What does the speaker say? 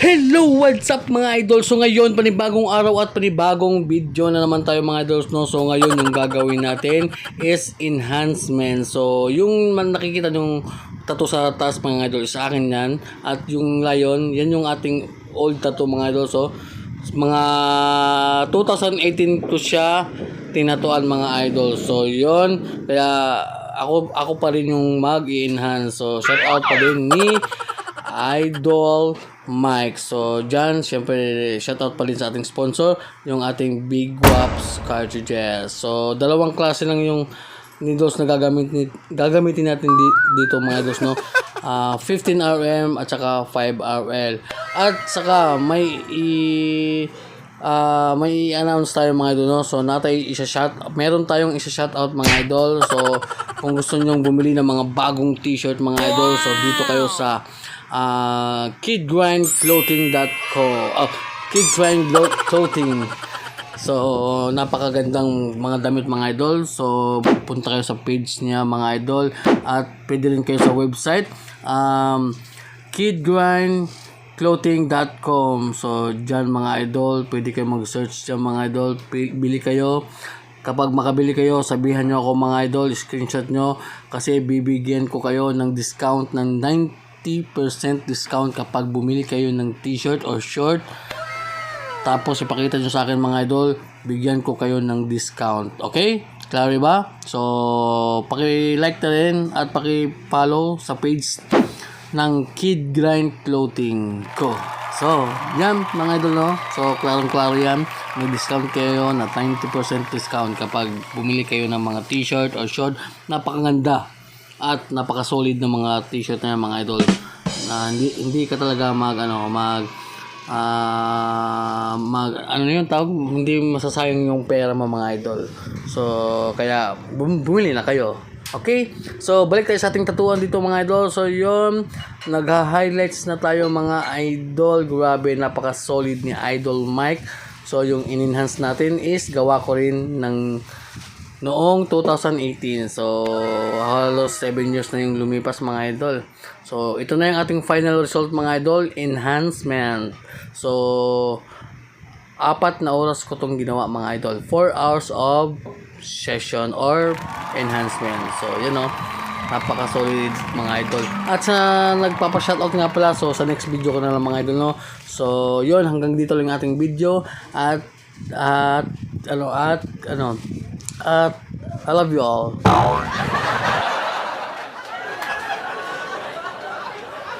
Hello, what's up mga idol? So ngayon, panibagong araw at panibagong video na naman tayo mga idols, no? So ngayon, yung gagawin natin is enhancement. So, yung man nakikita yung tattoo sa taas mga idol, sa akin yan. At yung lion, yan yung ating old tattoo mga idol. So, mga 2018 ko siya tinatuan mga idol. So, yon Kaya, ako ako pa rin yung mag-enhance. So, shout out pa din ni Idol Mike. So, dyan, syempre, shoutout pa rin sa ating sponsor, yung ating Big Waps cartridges. So, dalawang klase lang yung needles na gagamitin, gagamitin natin di, dito mga idols, no? Ah, 15RM at saka 5RL. At saka, may i ah may i-announce tayo mga idol no so natay isa-shout meron tayong isa-shout out mga idol so kung gusto niyo bumili ng mga bagong t-shirt mga idol so dito kayo sa uh, kidgrindclothing.co oh, kidgrind clothing so napakagandang mga damit mga idol. So punta kayo sa page niya mga idol. At pwede rin kayo sa website. Um, kidgrindclothing.com so dyan mga idol pwede kayo mag-search dyan mga idol. Bili kayo. Kapag makabili kayo sabihan nyo ako mga idol screenshot nyo. Kasi bibigyan ko kayo ng discount ng 90% discount kapag bumili kayo ng t-shirt or short tapos ipakita nyo sa akin mga idol, bigyan ko kayo ng discount. Okay? Klaro ba? So, paki-like na rin at paki-follow sa page ng Kid Grind Clothing ko. So, yan mga idol no. So, klarong-klaro yan. May discount kayo na 90% discount kapag bumili kayo ng mga t-shirt or short. Napakaganda at napaka-solid ng mga t-shirt na mga idol. Na hindi hindi ka talaga mag ano, mag ah mag ano yun tawag? Hindi masasayang yung pera mo mga idol. So kaya bum- bumili na kayo. Okay? So balik tayo sa ating tatuan dito mga idol. So yun nagha-highlights na tayo mga idol. Grabe napaka solid ni idol Mike. So yung in-enhance natin is gawa ko rin ng noong 2018. So, halos 7 years na yung lumipas mga idol. So, ito na yung ating final result mga idol, enhancement. So, apat na oras ko tong ginawa mga idol. 4 hours of session or enhancement. So, yun o. Napaka-solid mga idol. At sa nagpapa-shoutout nga pala, so sa next video ko na lang mga idol, no? So, yun, hanggang dito lang ating video. At, at, ano, at, ano, at, I love you all.